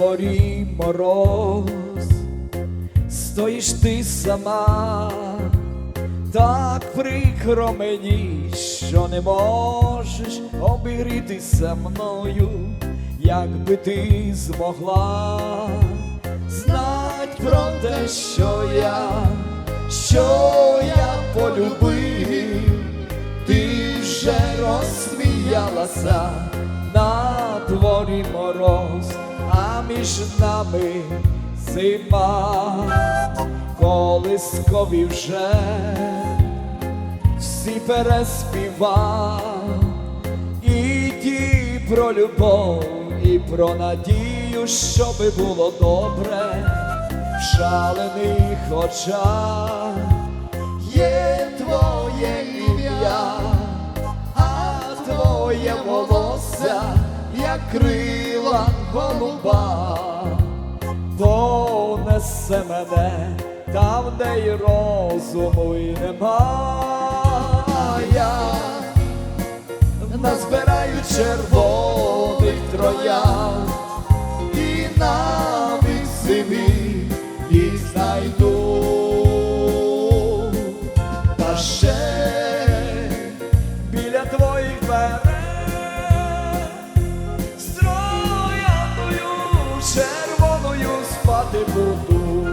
дворі мороз, стоїш ти сама, так прикро мені, що не можеш обігрітися мною, якби ти змогла. Знать про те, що я, що я полюбив, ти вже розсміялася. На дворі мороз, а між нами зима, колискові вже всі переспіва, і ті про любов, і про надію, щоби було добре в шалених очах є твоє ім'я, а твоє волосся, крила голуба, понесе мене там, де й розуму й нема. Я назбираю червоних троян спати буду.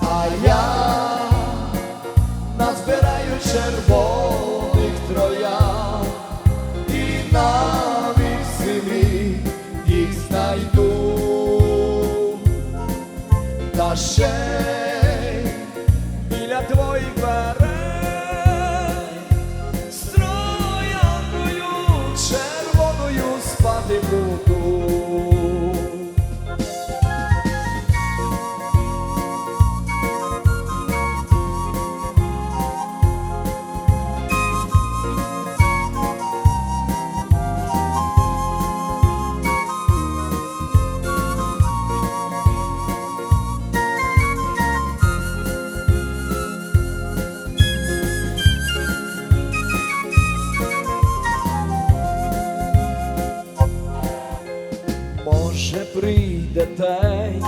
А я назбираю червоних троян і на зимі їх знайду. Та ще прийде день,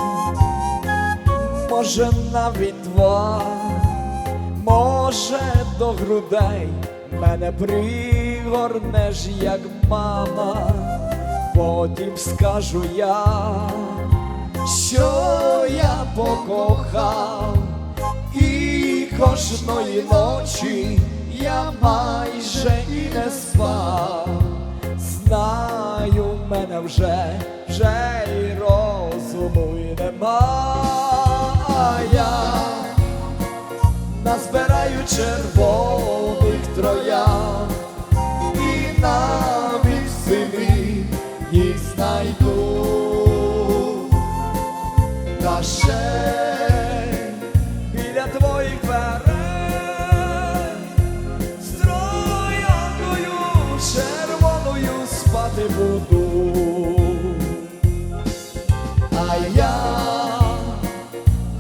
може навіть два, може до грудей. Мене пригорнеш, як мама, потім скажу я, що я покохав, і кожної ночі я майже і не спав. Знаю, мене вже, вже й розуму й нема. А назбираю червоних троян і навіть в їх знайду. Та ще біля твоїх дверей А я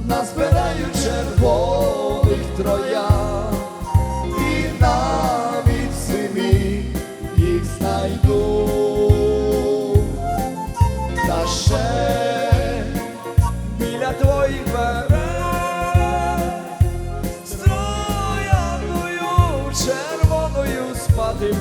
назбираю червоних троян і навіть в їх знайду. Та ще біля твоїх дверей з червоною спати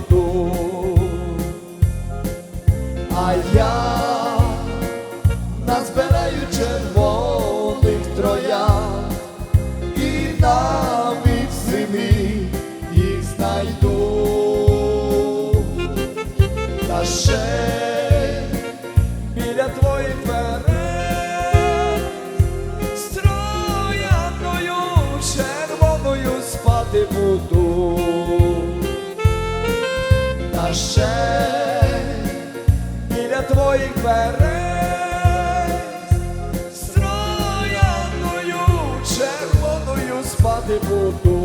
трояною а я назбираю червоних троян і навіть в зимі їх знайду. Та ще Ще біля твоїх дверей строяною червоною спати буду.